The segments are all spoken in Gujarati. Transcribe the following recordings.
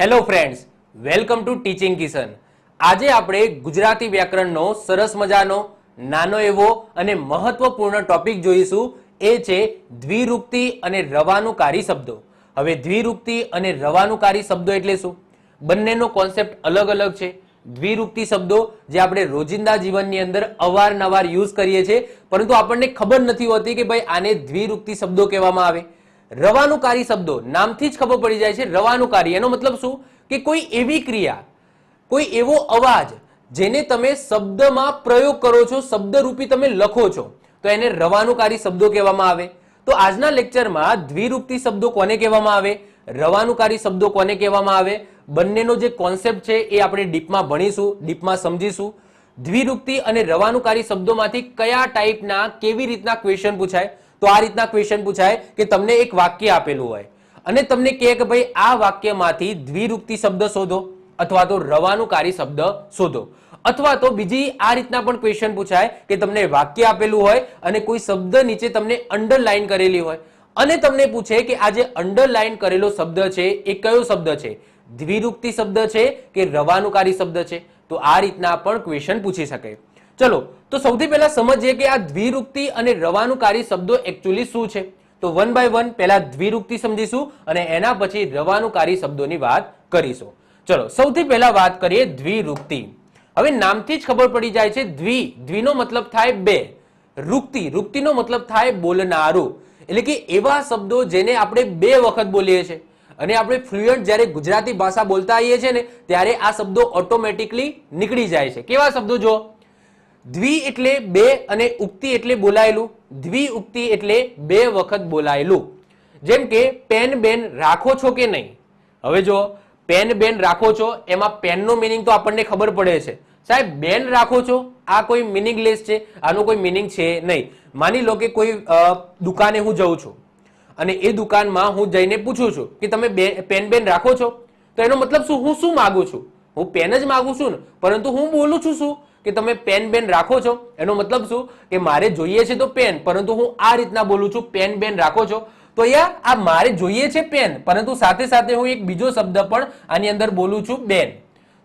Hello friends welcome to teaching Kishan આજે આપણે ગુજરાતી વ્યાકરણનો સરસ મજાનો, નાનો એવો અને મહત્વપૂર્ણ ટોપિક જોઈશું. એ છે દ્વિરૂપતિ અને રવાનુકારી શબ્દો. હવે દ્વિરૂપતિ અને રવાનુકારી શબ્દો એટલે શું? બંનેનો કોન્સેપ્ટ અલગ અલગ છે. દ્વિરૂપતિ શબ્દો જે આપણે રોજિંદા જીવનની અંદર અવારનવાર યુઝ કરીએ છીએ, પરંતુ આપણને ખબર નથી હોતી કે ભાઈ આને દ્વિરૂપતિ શબ્દો કહેવામાં આવે. રવાનુકારી શબ્દો. નામથી જ ખબર પડી જાય છે રવાનુકારી. એનો મતલબ શું? કે કોઈ એવી ક્રિયા, કોઈ એવો અવાજ જેને તમે શબ્દમાં પ્રયોગ કરો છો, શબ્દરૂપી તમે લખો છો, તો એને રવાનુકારી શબ્દો કહેવામાં આવે. તો આજના લેક્ચરમાં દ્વિરૂપતિ શબ્દો કોને કહેવામાં આવે? રવાનુકારી શબ્દો કોને કહેવામાં આવે? બંનેનો જે કોન્સેપ્ટ છે એ આપણે ડીપમાં ભણીશું, ડીપમાં સમજીશું. દ્વિરૂપતિ અને રવાનુકારી શબ્દોમાંથી કયા ટાઈપના, કેવી રીતના ક્વેશ્ચન પૂછાય? તો આ રીતના ક્વેશ્ચન પૂછાય કે તમને એક વાક્ય આપેલું હોય. અને તમને કહે કે ભાઈ, આ વાક્યમાંથી દ્વિરૂપતિ શબ્દ શોધો અથવા તો રવાનુકારી શબ્દ શોધો. અથવા તો બીજી આ રીતના પણ ક્વેશ્ચન પૂછાય કે તમને વાક્ય આપેલું હોય અને કોઈ શબ્દ નીચે તમને અંડરલાઈન કરેલી હોય. અને તમને પૂછે કે આ જે અંડરલાઈન કરેલો શબ્દ છે, એ કયો શબ્દ છે? દ્વિરૂપતિ શબ્દ છે કે રવાનુકારી શબ્દ છે? તો આ રીતના પણ ક્વેશ્ચન પૂછી શકે. ચલો, તો સૌથી પહેલા સમજીએ કે આ દ્વિરુક્તિ અને રવાનુકારી શબ્દો એકચ્યુઅલી શું છે? તો વન બાય વન પહેલા દ્વિરુક્તિ સમજીશું અને એના પછી રવાનુકારી શબ્દોની વાત કરીશું. ચલો, સૌથી પહેલા વાત કરીએ દ્વિરુક્તિ હવે નામથી જ ખબર પડી જાય છે દ્વિ. દ્વિનો મતલબ થાય બે. રૂક્તિ રૂક્તિનો મતલબ થાય બોલનારું. એટલે કે એવા શબ્દો જેને આપણે બે વખત બોલીએ છીએ. અને આપણે ફ્લુઅન્ટ જ્યારે ગુજરાતી ભાષા બોલતા આવીએ છીએ ને, ત્યારે આ શબ્દો ઓટોમેટિકલી નીકળી જાય છે. કેવા શબ્દો જો દ્વિ એટલે બે અને ઉક્તિ એટલે બોલાયેલું. દ્વિ ઉક્તિ એટલે બે વખત બોલાયેલું. જેમ કે પેન બેન રાખો છો કે નહીં? હવે જો પેન બેન રાખો છો, એમાં પેનનો મિનિંગ તો આપણને ખબર પડે છે. સાહેબ, બેન રાખો છો, આ કોઈ મિનિંગલેસ છે? આનો કોઈ મિનિંગ છે નહીં. માની લો કે કોઈ દુકાને હું જઉં છું અને એ દુકાનમાં હું જઈને પૂછું છું કે તમે પેન બેન રાખો છો? તો એનો મતલબ શું? હું શું માગું છું? હું પેન જ માગું છું ને. પરંતુ હું બોલું છું શું? કે તમે પેન બેન રાખો છો? એનો મતલબ શું? કે મારે જોઈએ છે તો પેન પરંતુ હું આ રીતના બોલું છું પેન બેન રાખો છો. તો અહીંયા આ મારે જોઈએ છે પેન પરંતુ સાથે સાથે હું એક બીજો શબ્દ પણ આની અંદર બોલું છું, બેન.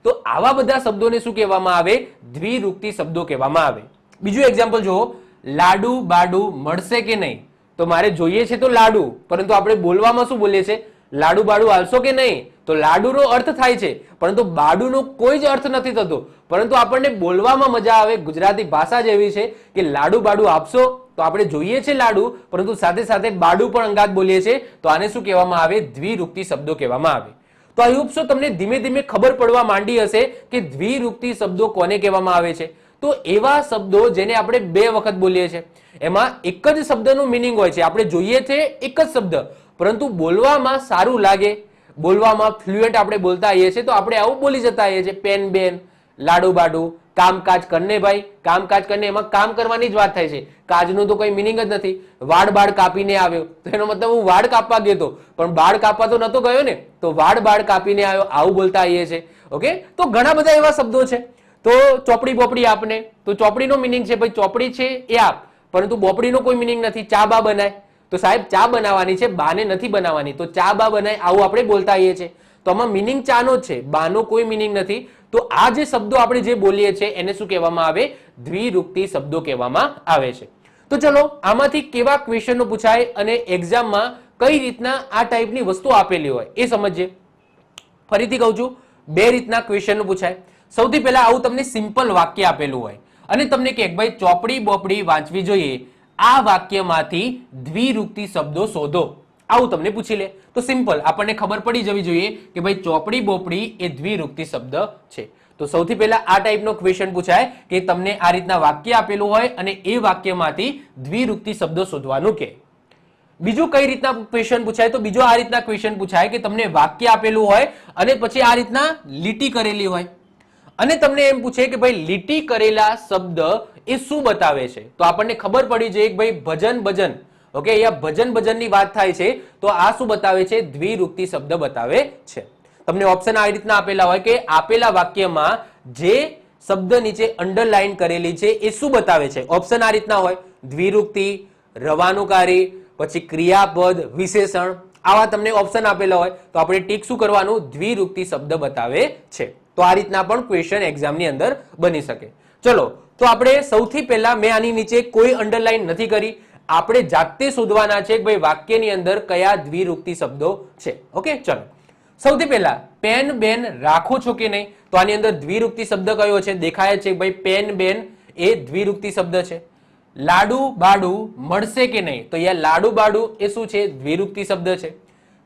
તો આવા બધા શબ્દોને શું કહેવામાં આવે? દ્વિરૂપતિ શબ્દો કહેવામાં આવે. બીજું એક્ઝામ્પલ જુઓ. લાડુ, બાડુ મળશે કે નહીં? તો મારે જોઈએ છે તો લાડુ, પરંતુ આપણે બોલવામાં શું બોલીએ છે લાડુ, બાડુ આવશો કે નહીં? તો લાડુનો અર્થ થાય છે, પરંતુ બાડુનો કોઈ જ અર્થ નથી થતો. પરંતુ આપણને બોલવામાં મજા આવે, ગુજરાતી ભાષા જ એવી છે કે લાડુ બાડુ આપશો તો આપણે જોઈએ છે લાડુ, પરંતુ સાથે સાથે બાડુ પણ અંગાત બોલીએ છીએ, તો આને શું કહેવામાં આવે? દ્વિરૂપતિ શબ્દો કહેવામાં આવે. તો આ ઉપશો તમને ધીમે ધીમે ખબર પડવા માંડી હશે કે દ્વિરૂપતિ શબ્દો કોને કહેવામાં આવે છે? તો એવા શબ્દો જેને આપણે બે વખત બોલીએ છીએ. એમાં એક જ શબ્દનું મિનિંગ હોય છે. આપણે જોઈએ છે એક જ શબ્દ, પરંતુ બોલવામાં સારું લાગે બોલવામાં ફ્લુએન્ટ આપણે બોલતા આવીએ છીએ, તો આપણે આવું બોલી જતા આવીએ છીએ. પેન, બેન, લાડુ, બાડુ, કામકાજ કરને ભાઈ. કામકાજ કરને એમાં કામ કરવાની જ વાત થાય છે. કાજનું તો કોઈ મિનિંગ જ નથી. વાડ બાળ કાપીને આવ્યો. તો એનો મતલબ હું વાડ કાપવા ગયો હતો પણ બાળ કાપવા તો નતો ગયો ને. તો વાડ બાળ કાપીને આવ્યો. આવું બોલતા આવીએ છીએ. ઓકે? તો ઘણા બધા એવા શબ્દો છે. તો ચોપડી બોપડી આપને. તો ચોપડીનો મિનિંગ છે, ભાઈ ચોપડી છે એ આપ. પરંતુ બોપડીનો કોઈ મિનિંગ નથી. ચા બા બનાય. તો સાહેબ, ચા બનાવવાની છે, બાને નથી બનાવવાની. તો ચા બા બનાય, આવું આપણે બોલતા આવીએ છીએ. તો આમાં મિનિંગ ચાનો જ છે. બાનો કોઈ મિનિંગ નથી. તો આ જે શબ્દો આપણે જે બોલીએ છીએ, એને શું કહેવામાં આવે? દ્વિરૂપતિ શબ્દો કહેવામાં આવે છે. તો ચલો, આમાંથી કેવા ક્વેશ્ચનો પૂછાય અને એક્ઝામમાં કઈ રીતના આ ટાઈપની વસ્તુ આપેલી હોય, એ સમજીએ. ફરીથી કહું છું, બે રીતના ક્વેશ્ચન પૂછાય. સૌથી પહેલા આવું તમને સિમ્પલ વાક્ય આપેલું હોય. અને તમને કે ભાઈ ચોપડી બોપડી વાંચવી જોઈએ. આ વાક્યમાંથી દ્વિરૂપતિ શબ્દો શોધો. આવું તમને પૂછી લે. તો સિમ્પલ, આપણને ખબર પડી જવી જોઈએ કે ભાઈ ચોપડી બોપડી એ દ્વિરૂપતિ શબ્દ છે. તો સૌથી પહેલા આ ટાઈપનો ક્વેશ્ચન પૂછાય કે તમને આ રીતના વાક્ય આપેલું હોય અને એ વાક્યમાંથી દ્વિરૂપતિ શબ્દો શોધવાનું કે. બીજું કઈ રીતના ક્વેશ્ચન પૂછાય? તો બીજો આ રીતના ક્વેશ્ચન પૂછાય કે તમને વાક્ય આપેલું હોય અને પછી આ રીતના લીટી કરેલી હોય. અને તમને એમ પૂછે કે ભાઈ લીટી કરેલા શબ્દ એ શું બતાવે છે? તો આપણને ખબર પડી છે કે ભાઈ ભજન ભજન. ઓકે, અહીંયા ભજન ભજનની વાત થાય છે, તો આ શું બતાવે છે? દ્વિરૂપતિ શબ્દ બતાવે છે. તમને ઓપ્શન આવી રીતના આપેલા હોય કે આપેલા વાક્યમાં જે શબ્દ નીચે અંડરલાઈન કરેલી છે, એ શું બતાવે છે? ઓપ્શન આ રીતના હોય. દ્વિરૂપતિ રવાનુકારી, પછી ક્રિયાપદ, વિશેષણ. આવા તમને ઓપ્શન આપેલા હોય, તો આપણે ટીક શું કરવાનું? દ્વિરૂપતી શબ્દ બતાવે છે. તો આ રીતના પણ ક્વેશ્ચન એક્ઝામની અંદર બની શકે. ચલો, તો આપણે સૌથી પહેલા મેં આની નીચે કોઈ અંડરલાઈન નથી કરી. આપણે જાતે શોધવાના છે કે ભાઈ વાક્યની અંદર કયા દ્વિરૂપતી શબ્દો છે. ઓકે ચલો. સૌથી પહેલા પેન બેન રાખો છો કે નહીં? તો આની અંદર દ્વિરૂપતી શબ્દ કયો છે? દેખાય છે ભાઈ પેન બેન એ દ્વિરૂપતી શબ્દ છે. લાડુ, બાડુ મળશે કે નહીં? તો અહીંયા લાડુ, બાડુ એ શું છે? દ્વિરૂપતી શબ્દ છે.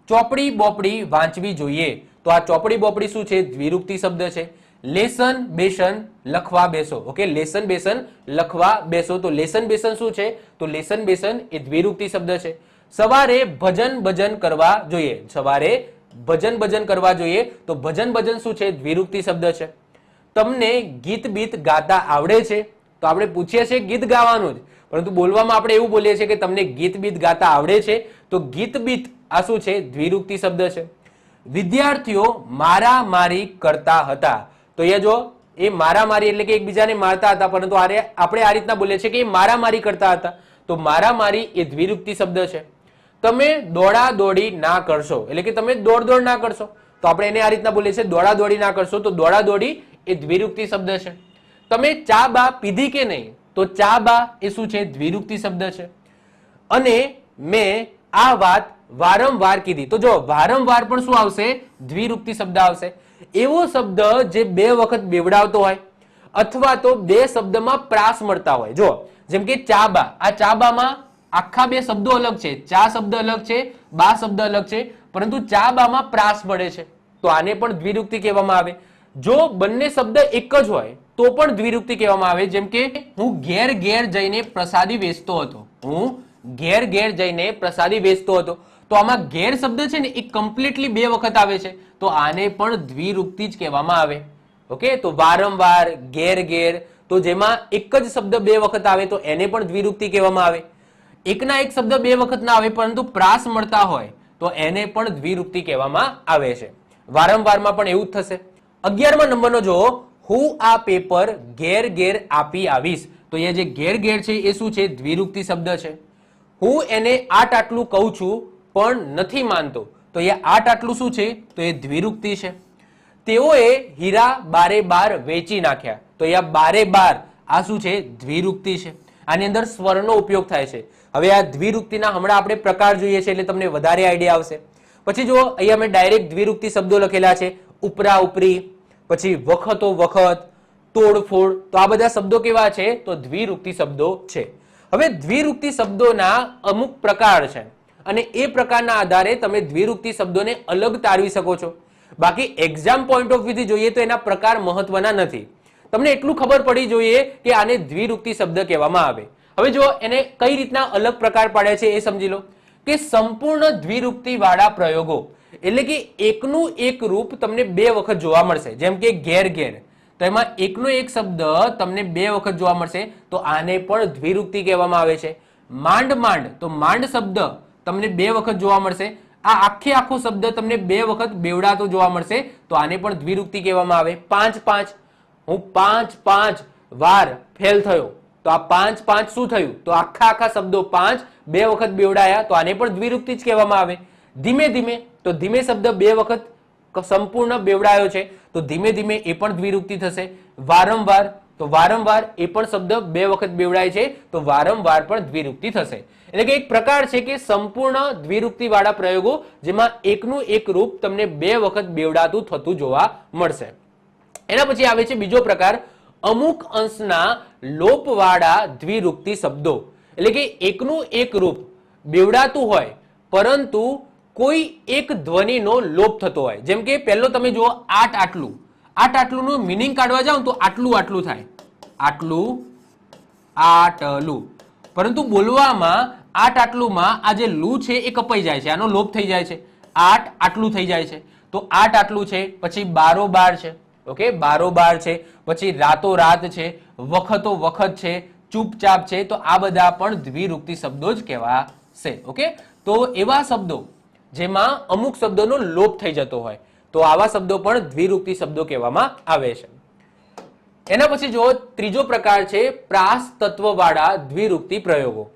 ચોપડી, બોપડી વાંચવી જોઈએ. તો આ ચોપડી બોપડી શું છે? દ્વિરૂપતિ શબ્દ છે. લેસન બેસન લખવા બેસો. ઓકે? લેસન બેસન લખવા બેસો. તો લેસન બેસન શું છે? તો લેસન બેસન એ દ્વિરૂપતિ શબ્દ છે. સવારે ભજન ભજન કરવા જોઈએ. સવારે ભજન ભજન કરવા જોઈએ. તો ભજન ભજન શું છે? દ્વિરૂપતિ શબ્દ છે. તમને ગીત બીત ગાતા આવડે છે? તો આપણે પૂછીએ છીએ ગીત ગાવાનું જ. પરંતુ બોલવામાં આપણે એવું બોલીએ છીએ કે તમને ગીત બીત ગાતા આવડે છે. તો ગીત બીત આ શું છે? દ્વિરૂપતિ શબ્દ છે. વિદ્યાર્થીઓ મારામારી કરતા હતા. તો અહીંયા જો, એ મારામારી એટલે કે એકબીજાને મારતા હતા, પરંતુ આપણે આ રીતના બોલીએ છીએ કે એ મારામારી કરતા હતા. તો મારામારી એ દ્વિરુક્તિ શબ્દ છે. તમે દોડા દોડી ના કરશો. એટલે કે તમે દોડ દોડ ના કરશો. તો આપણે એને આ રીતના બોલીએ છીએ દોડા દોડી ના કરશો. તો દોડા દોડી એ દ્વિરુક્તિ શબ્દ છે. તમે ચા બા પીધી કે નહીં? તો ચા બા એ શું છે? દ્વિરુક્તિ શબ્દ છે. અને મેં આ વાત વારંવાર કીધી. તો જો, વારંવાર પણ શું આવશે? દ્વિરૂપતિ શબ્દ આવશે. એવો શબ્દ જે બે વખત બેવડાવતો હોય અથવા તો બે શબ્દમાં પ્રાસ મળતા હોય. જો, જેમ કે ચાબા. આ ચાબામાં આખા બે શબ્દો અલગ છે. ચા શબ્દ અલગ છે, બા શબ્દ અલગ છે, પરંતુ ચાબામાં પ્રાસ મળે છે. તો આને પણ દ્વિરૂપતી કહેવામાં આવે. જો બંને શબ્દ એક જ હોય, તો પણ દ્વિરૂપતી કહેવામાં આવે. જેમ કે, હું ઘેર ઘેર જઈને પ્રસાદી વેચતો હતો. હું ઘેર ઘેર જઈને પ્રસાદી વેચતો હતો. તો આમાં ઘેર શબ્દ છે ને એ કમ્પ્લીટલી બે વખત આવે છે. તો આને પણ દ્વિરૂપતી જ કહેવામાં આવે. ઓકે તો વારંવાર ઘેર ઘેર તો જેમાં એક જ શબ્દ બે વખત આવે તો એને પણ દ્વિરૂક્તિ કહેવામાં આવે. એકના એક શબ્દ બે વખત ના આવે પરંતુ પ્રાસ મળતા હોય તો એને પણ દ્વિરૂપતી કહેવામાં આવે છે. વારંવારમાં પણ એવું જ થશે. અગિયારમાં નંબરનો જો હું આ પેપર ઘેર ઘેર આપી આવીશ. તો અહીંયા જે ઘેર ઘેર છે એ શું છે? દ્વિરૂપતી શબ્દ છે. હું એને આટ આટલું કહું છું પણ નથી માનતો. તો એ આટ આટલું શું છે? તો એ દ્વિરુક્તિ છે. તેઓએ હીરા બારે બાર વેચી નાખ્યા. તો અહીંયા બારે બાર, આ શું છે? દ્વિરુક્તિ છે. આની અંદર સ્વરનો ઉપયોગ થાય છે. હવે આ દ્વિરુક્તિના હમણાં આપણે પ્રકાર જોઈએ છે એટલે તમને વધારે આઈડિયા આવશે. પછી જો અહીંયા મેં ડાયરેક્ટ દ્વિરુક્તિ શબ્દો લખેલા છે. ઉપરા ઉપરી પછી વખતો વખત, તોડફોડ. તો આ બધા શબ્દો કેવા છે? તો દ્વિરુક્તિ શબ્દો છે. હવે દ્વિરુક્તિ શબ્દોના અમુક પ્રકાર છે. અને એ પ્રકારના આધારે તમે દ્વિરૂપતી શબ્દોને અલગ તારવી શકો છો. બાકી એક્ઝામ પોઈન્ટ ઓફ વ્યૂથી જોઈએ તો એના પ્રકાર મહત્વના નથી. તમને એટલું ખબર પડી જોઈએ કે આને દ્વિરૂપતી શબ્દ કહેવામાં આવે. હવે જો એને કઈ રીતના અલગ પ્રકાર પાડે છે એ સમજી લો. કે સંપૂર્ણ દ્વિરૂપતી વાળા પ્રયોગો, એટલે કે એકનું એક રૂપ તમને બે વખત જોવા મળશે. જેમ કે ઘેર ઘેર તો એમાં એકનો એક શબ્દ તમને બે વખત જોવા મળશે, તો આને પણ દ્વિરૂપતી કહેવામાં આવે છે. માંડ માંડ તો માંડ શબ્દ તમને બે વખત જોવા મળશે. આ આખે આખો શબ્દ તમને બે વખત બેવડાતો જોવા મળશે. તો આને પણ દ્વિરુક્તિ કહેવામાં આવે. પાંચ પાંચ. હું પાંચ પાંચ વાર ફેલ થયો. તો આ પાંચ પાંચ શું થયું? તો આખા આખા શબ્દો પાંચ, બે વખત બેવડાયા. તો આને પણ દ્વિરુક્તિ જ કહેવામાં આવે. ધીમે ધીમે, તો ધીમે શબ્દ બે વખત સંપૂર્ણ બેવડાયો છે. તો ધીમે ધીમે એ પણ દ્વિરુક્તિ થશે. વારંવાર તો વારંવાર એ પણ શબ્દ બે વખત બેવડાય છે, તો વારંવાર પણ દ્વિરૂપતિ થશે. એટલે કે એક પ્રકાર છે કે સંપૂર્ણ દ્વિરૂપતી વાળા પ્રયોગો, જેમાં એકનું એક રૂપ તમને બે વખત બેવડાતું થતું જોવા મળશે. એના પછી આવે છે બીજો પ્રકાર, અમુક અંશના લોપવાળા દ્વિરૂપતિ શબ્દો. એટલે કે એકનું એક રૂપ બેવડાતું હોય, પરંતુ કોઈ એક ધ્વનિનો લોપ થતો હોય. જેમ કે પહેલો તમે જુઓ આટ આટલું. આટ આટલું નું મિનિંગ કાઢવા જાઉં તો આટલું આટલું થાય. આટલું આટલું. પરંતુ બોલવામાં આટ આટલુંમાં આ જે લુ છે એ કપાઈ જાય છે. આનો લોપ થઈ જાય છે. આટ આટલું થઈ જાય છે. તો આટ આટલું છે, પછી બારો બાર છે. ઓકે? બારો બાર છે, પછી રાતો રાત છે, વખતો વખત છે, ચૂપચાપ છે. તો આ બધા પણ દ્વિરૂપતિ શબ્દો જ કહેવાશે. ઓકે? તો એવા શબ્દો જેમાં અમુક શબ્દોનો લોપ થઈ જતો હોય. તો આવા શબ્દો પણ દ્વિરૂપતી શબ્દો કહેવામાં આવે છે. એના પછી જો ત્રીજો પ્રકાર છે પ્રાસ તત્વવાળા દ્વિરૂપતી પ્રયોગો.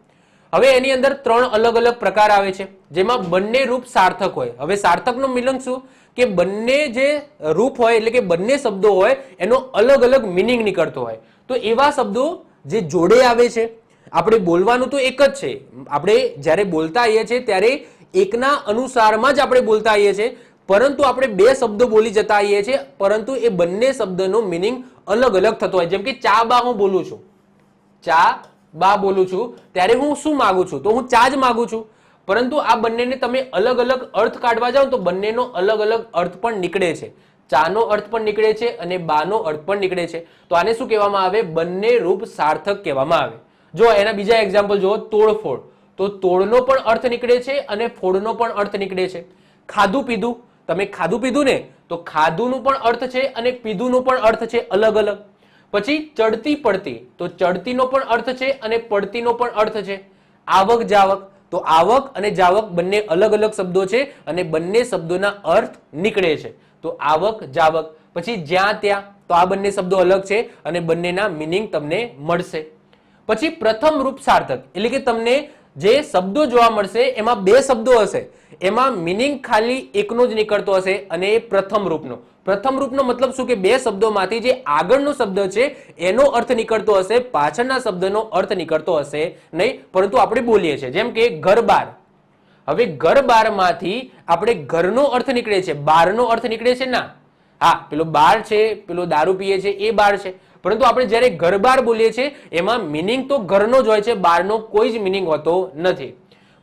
હવે એની અંદર ત્રણ અલગ અલગ પ્રકાર આવે છે, જેમાં બંને રૂપ સાર્થક હોય. હવે સાર્થકનો મિલન શું? કે બંને જે રૂપ હોય, એટલે કે બંને શબ્દો હોય, એનો અલગ અલગ મિનિંગ નીકળતો હોય. તો એવા શબ્દો જે જોડે આવે છે, આપણે બોલવાનું તો એક જ છે. આપણે જ્યારે બોલતા આવીએ છીએ, ત્યારે એકના અનુસારમાં જ આપણે બોલતા આવીએ છીએ. પરંતુ આપણે બે શબ્દો બોલી જતા આવીએ છીએ, પરંતુ એ બંને શબ્દનો મિનિંગ અલગ અલગ થતો હોય. જેમ કે ચા બા હું બોલું છું. ચા બા બોલું છું. ત્યારે હું શું માગું છું? તો હું ચા જ માગું છું. પરંતુ આ બંનેને તમે અલગ અલગ અર્થ કાઢવા જાઓ તો બંનેનો અલગ અલગ અર્થ પણ નીકળે છે. ચાનો અર્થ પણ નીકળે છે અને બાનો અર્થ પણ નીકળે છે. તો આને શું કહેવામાં આવે? બંને રૂપ સાર્થક કહેવામાં આવે. જો એના બીજા એક્ઝામ્પલ જુઓ, તોડફોડ. તો તોડનો પણ અર્થ નીકળે છે અને ફોડનો પણ અર્થ નીકળે છે. ખાધું પીધું તમે ખાધું પીધું ને, તો ખાધુંનું પણ અર્થ છે અને પીધુંનો પણ અર્થ છે અલગ અલગ. પછી ચડતી પડતી, તો ચડતીનો પણ અર્થ છે અને પડતીનો પણ અર્થ છે. આવક જાવક, તો આવક અને જાવક બંને અલગ અલગ શબ્દો છે અને બંને શબ્દોના અર્થ નીકળે છે. તો આવક, જાવક, પછી જ્યાં ત્યાં, તો આ બંને શબ્દો અલગ છે અને બંનેના મિનિંગ તમને મળશે. પછી પ્રથમ રૂપ સાર્થક, એટલે કે તમને જે શબ્દો જોવા મળશે, એમાં બે શબ્દો હશે. એમાં મિનિંગ ખાલી એકનો જ નીકળતો હશે અને એ પ્રથમ રૂપનો. પ્રથમ રૂપનો મતલબ શું કે બે શબ્દોમાંથી જે આગળનો શબ્દ છે, એનો અર્થ નીકળતો હશે, પાછળના શબ્દનો અર્થ નીકળતો હશે નહીં, પરંતુ આપણે બોલીએ છીએ. જેમ કે ઘર બાર હવે ઘર બારમાંથી આપણે ઘરનો અર્થ નીકળે છે. બારનો અર્થ નીકળે છે ના. હા, પેલો બાર છે, પેલો દારૂ પીએ છે, એ બાર છે. પરંતુ આપણે જ્યારે ઘર બાર બોલીએ છીએ, એમાં મિનિંગ તો ઘરનો જ હોય છે, બારનો કોઈ જ મિનિંગ હોતો નથી.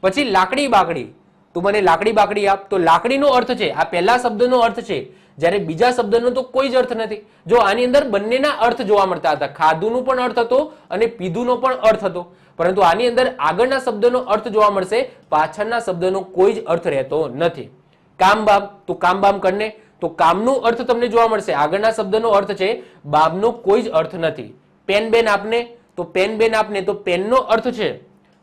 પછી લાકડી બાકડી. તું મને લાકડી બાકડી આપ, તો લાકડીનો અર્થ છે, આ પહેલા શબ્દનો અર્થ છે, જ્યારે બીજા શબ્દનો તો કોઈ જ અર્થ નથી. જો આની અંદર બંનેના અર્થ જોવા મળતા હતા, ખાધુંનો પણ અર્થ હતો અને પીધુંનો પણ અર્થ હતો. પરંતુ આની અંદર આગળના શબ્દનો અર્થ જોવા મળશે, પાછળના શબ્દનો કોઈ જ અર્થ રહેતો નથી. કામ તો તું કામ કરને. તો કામનો અર્થ તમને જોવા મળશે. આગળના શબ્દનો અર્થ છે, બાબનો કોઈ જ અર્થ નથી. પેન આપને, તો પેન આપને, તો પેનનો અર્થ છે,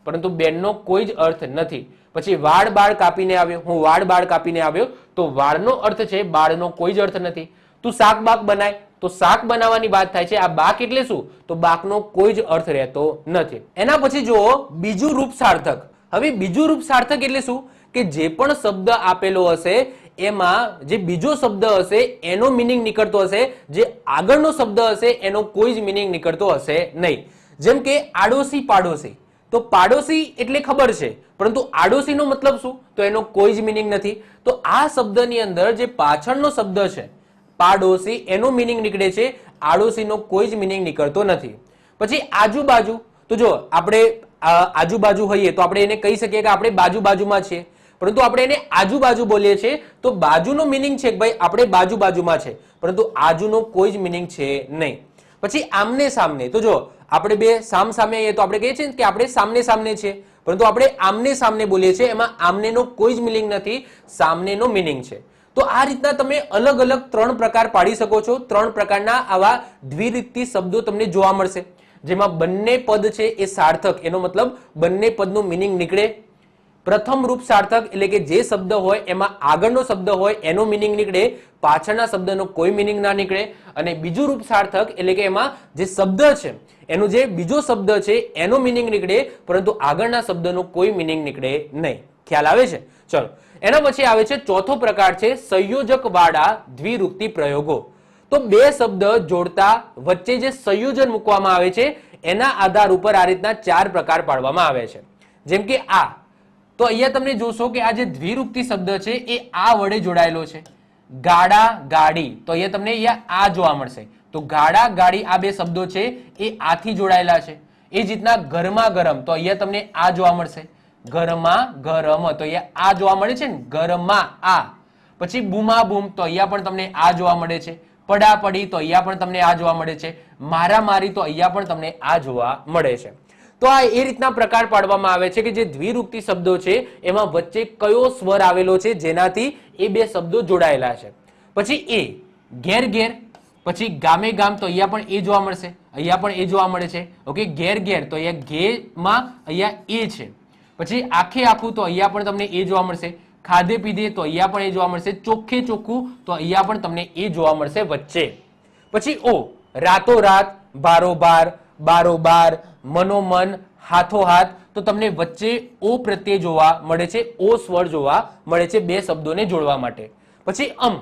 પરંતુ બેનનો કોઈ જ અર્થ નથી. પછી વાળ બાળ કાપીને આવ્યો. હું વાળ બાળ કાપીને આવ્યો, તો વાળનો અર્થ છે, બાળનો કોઈ જ અર્થ નથી. તું શાક બાક બનાય, તો શાક બનાવવાની વાત થાય છે. આ બાક એટલે શું? તો બાકનો કોઈ જ અર્થ રહેતો નથી. એના પછી જુઓ, બીજું રૂપ સાર્થક. હવે બીજું રૂપ સાર્થક એટલે શું? કે જે પણ શબ્દ આપેલો હશે એમાં જે બીજો શબ્દ હશે, એનો મિનિંગ નીકળતો હશે. જે આગળનો શબ્દ હશે, એનો કોઈ જ મિનિંગ નીકળતો હશે નહીં. જેમ કે આડોશી પાડોશી. તો પાડોશી એટલે ખબર છે. પરંતુ આડોશીનો મતલબ શું? તો એનો કોઈ જ મિનિંગ નથી. તો આ શબ્દની અંદર જે પાછળનો શબ્દ છે, પાડોશી, એનો મિનિંગ નીકળે છે. આડોશીનો કોઈ જ મિનિંગ નીકળતો નથી. પછી આજુબાજુ, તો જો આપણે આજુબાજુ હોઈએ તો આપણે એને કહી શકીએ કે આપણે બાજુ બાજુમાં છીએ. પરંતુ આપણે એને આજુબાજુ બોલીએ છીએ, તો બાજુનો મિનિંગ છે કે ભાઈ આપણે બાજુ બાજુમાં છે, પરંતુ આજુનો કોઈ જ મિનિંગ છે નહીં. પછી આમને સામને, તો જો આપણે બે સામ સામે આવીએ તો આપણે કહીએ છીએ કે આપણે સામને સામને છીએ, પરંતુ આપણે આમને સામને બોલીએ છીએ, એમાં આમનેનો કોઈ જ મિનિંગ નથી, સામનેનો મિનિંગ છે. તો આ રીતના તમે અલગ અલગ ત્રણ પ્રકાર પાડી શકો છો, ત્રણ પ્રકારના આવા દ્વિરીતિ શબ્દો તમને જોવા મળશે. જેમાં બંને પદ છે એ સાર્થક, એનો મતલબ બંને પદનું મિનિંગ નીકળે પ્રથમ રૂપ સાર્થક એટલે કે જે શબ્દ હોય એમાં આગળનો શબ્દ હોય એનો મિનિંગ નીકળે, પાછળના શબ્દનો કોઈ મિનિંગ ના નીકળે અને બીજું રૂપ સાર્થક એટલે કે એમાં જે શબ્દ છે, એનો જે બીજો શબ્દ છે એનો મિનિંગ નીકળે, પરંતુ આગળના શબ્દનો કોઈ મિનિંગ નીકળે નહીં. ખ્યાલ આવે છે? ચલો. એના પછી આવે છે ચોથો પ્રકાર છે સંયોજક વાળા દ્વિરૂપતિ પ્રયોગો. તો બે શબ્દ જોડતા વચ્ચે જે સંયોજન મૂકવામાં આવે છે, એના આધાર ઉપર આ રીતના ચાર પ્રકાર પાડવામાં આવે છે. જેમ કે આ તો અહીંયા તમે જોશો કે આ જે દ્વિરૂપતિ શબ્દ છે, એ આ વડે જોડાયેલો છે. ગાડા, ગાડી. તો અહીંયા તમને અહીંયા આ જોવા મળશે. તો ગાડા, ગાડી આ બે શબ્દો છે, એ આથી જોડાયેલા છે. એ જ રીતના ગરમા ગરમ. તો અહીંયા તમને આ જોવા મળશે. ગરમા ગરમ. તો અહીંયા આ જોવા મળે છે ને ગરમા આ. પછી બૂમા બૂમ, તો અહીંયા પણ તમને આ જોવા મળે છે. પડા પડી તો અહીંયા પણ તમને આ જોવા મળે છે. મારા મારી તો અહીંયા પણ તમને આ જોવા મળે છે. તો આ એ રીતના પ્રકાર પાડવામાં આવે છે કે જે દ્વિરૂપતિ શબ્દો છે, એમાં વચ્ચે કયો સ્વર આવેલો છે, જેનાથી એ બે શબ્દો જોડાયેલા છે. પછી એ, ઘેર ઘેર, પછી ગામે ગામ તો અહીંયા પણ એ જોવા મળશે, અહીંયા પણ એ જોવા મળે છે. ઓકે, ઘેર ઘેર તો અહીંયા ઘેરમાં અહીંયા એ છે. પછી આખે આખું તો અહીંયા પણ તમને એ જોવા મળશે. ખાધે પીધે તો અહીંયા પણ એ જોવા મળશે. ચોખ્ખે ચોખ્ખું તો અહીંયા પણ તમને એ જોવા મળશે વચ્ચે. પછી ઓ રાતો રાત બારોબાર બારોબાર મનોમન હાથો હાથ તો તમને વચ્ચે ઓ પ્રત્યે જોવા મળે છે, ઓ સ્વર જોવા મળે છે બે શબ્દોને જોડવા માટે. પછી અમ.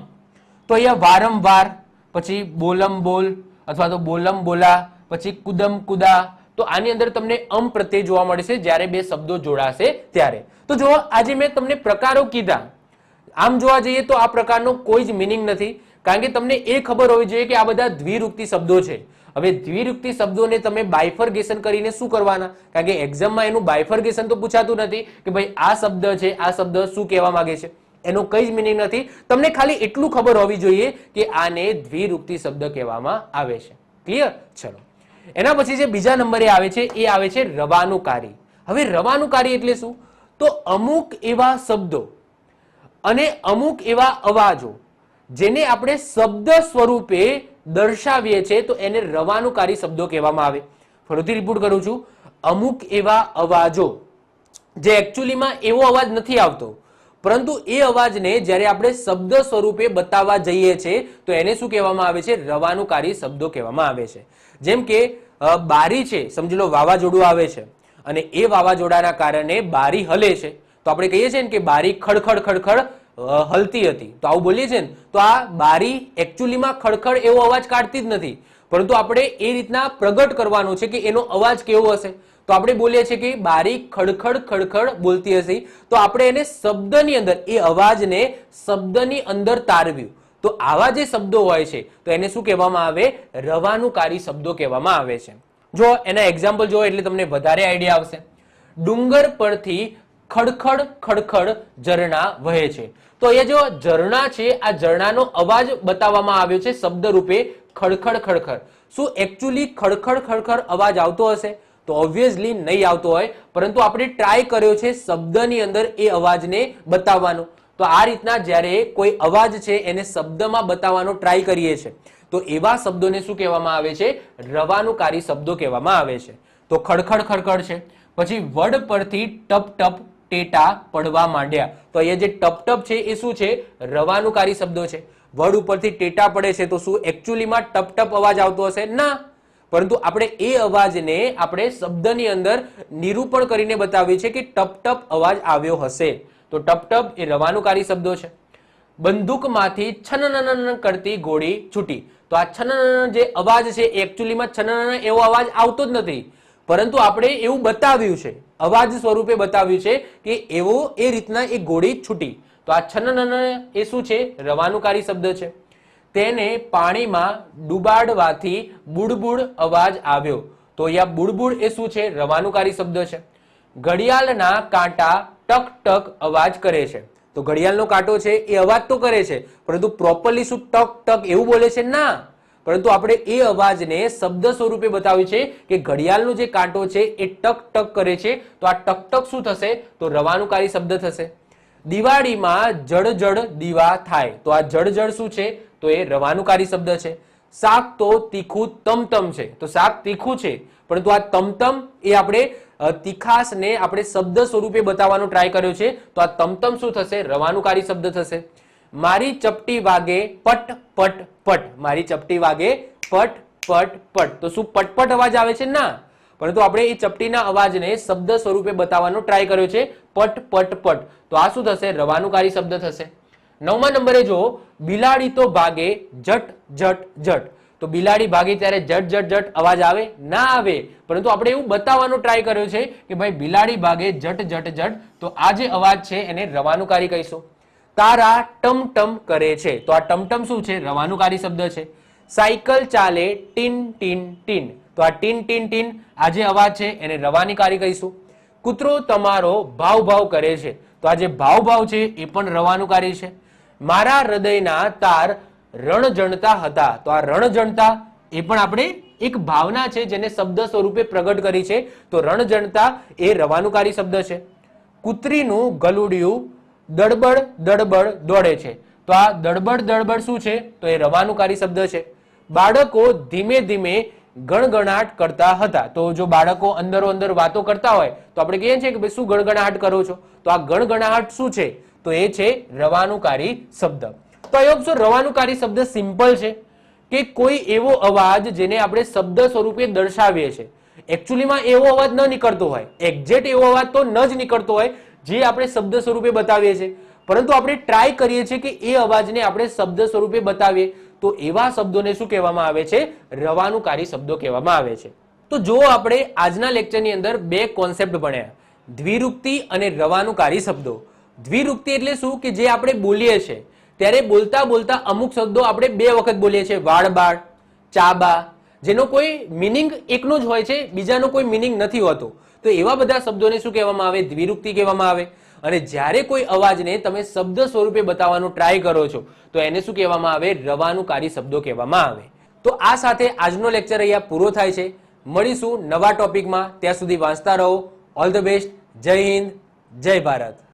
તો અહીંયા વારંવાર, પછી બોલમ બોલ અથવા તો બોલમ બોલા પછી કુદમ કુદા તો આની અંદર તમને અમ પ્રત્યય જોવા મળે છે જ્યારે બે શબ્દો જોડાશે ત્યારે. તો જો આજે મેં તમને પ્રકારો કીધા. આમ જોવા જઈએ તો આ પ્રકારનો કોઈ જ મિનિંગ નથી. કારણ કે તમને એ ખબર હોવી જોઈએ કે આ બધા દ્વિરુક્તિ શબ્દો છે. હવે દ્વિરુક્તિ શબ્દોને તમે બાયફર્ગેશન કરીને શું કરવાના? કારણ કે એક્ઝામમાં એનું બાયફર્ગેશન તો પૂછાતું નથી કે ભાઈ આ શબ્દ છે, આ શબ્દ શું કહેવા માંગે છે? એનો કઈ જ મિનિંગ નથી. તમને ખાલી એટલું ખબર હોવી જોઈએ કે આને દ્વિરુક્તિ શબ્દ કહેવામાં આવે છે. ક્લિયર ચલો. એના પછી જે બીજા નંબરે આવે છે, એ આવે છે રવાનુકારી. હવે રવાનુકારી એટલે શું? તો અમુક એવા શબ્દો અને અમુક એવા અવાજો જેને આપણે શબ્દ સ્વરૂપે દર્શાવીએ છીએ, તો એને રવાનુકારી શબ્દો કહેવામાં આવે. ફરીથી રિપોર્ટ કરું છું. અમુક એવા અવાજો, જે એકચ્યુઅલીમાં એવો અવાજ નથી આવતો, પરંતુ એ અવાજને જ્યારે આપણે શબ્દ સ્વરૂપે બતાવવા જઈએ છીએ, તો એને શું કહેવામાં આવે છે? રવાનુકારી શબ્દો કહેવામાં આવે છે. જેમ કે બારી છે, સમજી લો, વાવાઝોડું આવે છે, અને એ વાવાઝોડાના કારણે બારી હલે છે. તો આપણે કહીએ છીએ ને કે બારી ખડખડ ખડખડ હલતી હતી. તો આવું બોલીએ છીએ ને, તો આ બારી એકચ્યુઅલીમાં ખડખડ એવો અવાજ કાઢતી જ નથી. પરંતુ આપણે એ રીતના પ્રગટ કરવાનું છે કે એનો અવાજ કેવો હશે? તો આપણે બોલીએ છીએ કે બારી ખડખડ ખડખડ બોલતી હશે. તો આપણે એને શબ્દની અંદર, એ અવાજને શબ્દની અંદર તારવ્યું. તો આવા જે શબ્દો હોય છે, તો એને શું કહેવામાં આવે? રવાનુકારી શબ્દો કહેવામાં આવે છે. જો એના એક્ઝામ્પલ જો એટલે તમને વધારે આઈડિયા આવશે. ડુંગર પરથી ખડખડ ખડખડ ઝરણા વહે છે. તો અહીંયા જો ઝરણા છે, આ ઝરણાનો અવાજ બતાવવામાં આવ્યો છે શબ્દ રૂપે ખડખડ ખડખડ. શું એકચ્યુઅલી ખડખડ ખડખડ અવાજ આવતો હશે? તો ઓબ્વિયસલી નહીં આવતો હોય, પરંતુ આપણે ટ્રાય કર્યો છે શબ્દની અંદર એ અવાજને બતાવવાનો. તો આ રીતના જ્યારે કોઈ અવાજ છે, એને શબ્દમાં બતાવવાનો ટ્રાય કરીએ છીએ તો એવા શબ્દોને શું કહેવામાં આવે છે? રવાનુકારી શબ્દો કહેવામાં આવે છે. તો ખડખડ ખડખડ છે. પછી વડ પરથી ટપ ટપ ટેટા પડવા માંડ્યા. તો અહીંયા જે ટપ ટપ છે એ શું છે? રવાનુકારી શબ્દો છે. વડ ઉપરથી ટેટા પડે છે તો શું એકચ્યુઅલીમાં ટપ ટપ અવાજ આવતો હશે? ના. પરંતુ આપણે એ અવાજને આપણે શબ્દની અંદર નિરૂપણ કરીને બતાવીએ છીએ કે ટપ ટપ અવાજ આવ્યો હશે. તો ટપ ટપ એ રવાનુકારી શબ્દો છે. બંદૂકમાંથી છનનનન કરતી ગોળી છૂટી. તો આ છનનન જે અવાજ છે એકચ્યુઅલીમાં છનનન એવો અવાજ આવતો જ નથી. પરંતુ આપણે એવું બતાવ્યું છે, અવાજ સ્વરૂપે બતાવ્યું છે કે એવો એ રીતના એ ગોળી છૂટી. તો આ છનન એ શું છે? રવાનુકારી શબ્દ છે. તેને પાણીમાં ડુબાડવાથી બુડબુડ અવાજ આવ્યો. તો અહીંયા બુડબુડ એ શું છે? રવાનુકારી શબ્દ છે. ઘડિયાળના કાંટા ટક ટક અવાજ કરે છે. તો ઘડિયાળનો કાંટો છે એ અવાજ તો કરે છે, પરંતુ પ્રોપરલી શું ટક ટક એવું બોલે છે? ના. પરંતુ આપણે એ અવાજને શબ્દ સ્વરૂપે બતાવ્યું છે કે ઘડિયાળનો જે કાંટો છે એ ટક ટક કરે છે. તો આ ટક ટક શું થશે? તો રવાનુકારી શબ્દ થશે. દિવાળીમાં જળજળ દીવા થાય. તો આ જળજળ શું છે? તો એ રવાનુકારી શબ્દ છે. શાક તો તીખું તમતમ છે. તો શાક તીખું છે. પરંતુ આ તમતમ એ આપણે તીખાશને આપણે શબ્દ સ્વરૂપે બતાવવાનો ટ્રાય કર્યો છે. તો આ તમતમ શું થશે? રવાનુકારી શબ્દ થશે. મારી ચપટી વાગે પટ પટ પટ. મારી ચપટી વાગે પટ પટ પટ. તો શું પટપટ અવાજ આવે છે? ના. પરંતુ આપણે એ ચપટીના અવાજને શબ્દ સ્વરૂપે બતાવવાનો ટ્રાય કર્યો છે. પટ પટ પટ. તો આ શું થશે? રવાનુકારી શબ્દ થશે. નવમા નંબરે જો બિલાડી તો ભાગે જટ જટ જટ. તો બિલાડી ભાગે ત્યારે જટ જટ જટ અવાજ આવે? ના આવે. પરંતુ આપણે એવું બતાવવાનો ટ્રાય કર્યો છે કે ભાઈ બિલાડી ભાગે જટ જટ જટ. તો આ જે અવાજ છે એને રવાનુકારી કહીશું. તારા ટમ ટમ કરે છે. તો આ ટમટમ શું છે? રવાનુકારી શબ્દ છે. સાયકલ ચાલે ટીન ટીન ટીન. તો આ ટીન ટીન ટીન આ જે અવાજ છે એને રવાનીકારી કહીશું. કૂતરો તમારો ભાવ ભાવ કરે છે. તો આ જે ભાવ ભાવ છે એ પણ રવાનુકારી છે. મારા હૃદયના તાર રણજણતા હતા. તો આ રણજણતા એ પણ આપણે એક ભાવના છે જેને શબ્દ સ્વરૂપે પ્રગટ કરી છે. તો રણજણતા એ રવાનુકારી શબ્દ છે. કૂતરીનું ગલુડિયું દડબડ દડબડ દોડે છે. તો આ દડબડ દડબડ શું છે? તો એ રવાનુકારી શબ્દ છે. બાળકો ધીમે ધીમે ગણગણાટ કરતા હતા. તો જો બાળકો અંદરો અંદર વાતો કરતા હોય, તો આપણે કહીએ છીએ કે ભાઈ, શું ગણગણાટ કરો છો? તો આ ગણગણાટ શું છે? તો એ છે રવાનુકારી શબ્દ. તો અયોગ શું રવાનુકારી શબ્દ સિમ્પલ છે કે કોઈ એવો અવાજ જેને આપણે શબ્દ સ્વરૂપે દર્શાવીએ છીએ. એકચ્યુઅલીમાં એવો અવાજ ન નીકળતો હોય. એક્ઝેક્ટ એવો અવાજ તો ન જ નીકળતો હોય. જે આપણે શબ્દ સ્વરૂપે બતાવીએ છીએ. પરંતુ આપણે ટ્રાય કરીએ છીએ કે એ અવાજને આપણે શબ્દ સ્વરૂપે બતાવીએ. તો એવા શબ્દોને શું કહેવામાં આવે છે? રવાનુકારી શબ્દો કહેવામાં આવે છે. તો જો આપણે આજના લેક્ચરની અંદર બે કોન્સેપ્ટ ભણ્યા. દ્વિરુક્તિ અને રવાનુકારી શબ્દો. દ્વિરુક્તિ એટલે શું? કે જે આપણે બોલીએ છીએ. ત્યારે બોલતા બોલતા અમુક શબ્દો આપણે બે વખત બોલીએ છીએ. વાળબાળ, ચાબા. જેનો કોઈ મિનિંગ એકનો જ હોય છે, બીજાનો કોઈ મિનિંગ નથી હોતો. તો એવા બધા શબ્દોને શું કહેવામાં આવે? દ્વિરુક્તિ કહેવામાં આવે. અને જ્યારે કોઈ અવાજને તમે શબ્દ સ્વરૂપે બતાવવાનો ટ્રાય કરો છો, તો એને શું કહેવામાં આવે? રવાનુકારી શબ્દો કહેવામાં આવે. તો આ સાથે આજનો લેક્ચર અહીંયા પૂરો થાય છે. મળીશું નવા ટોપિકમાં ત્યાં સુધી વાંચતા રહો. ઓલ ધ બેસ્ટ જય હિન્દ. જય ભારત.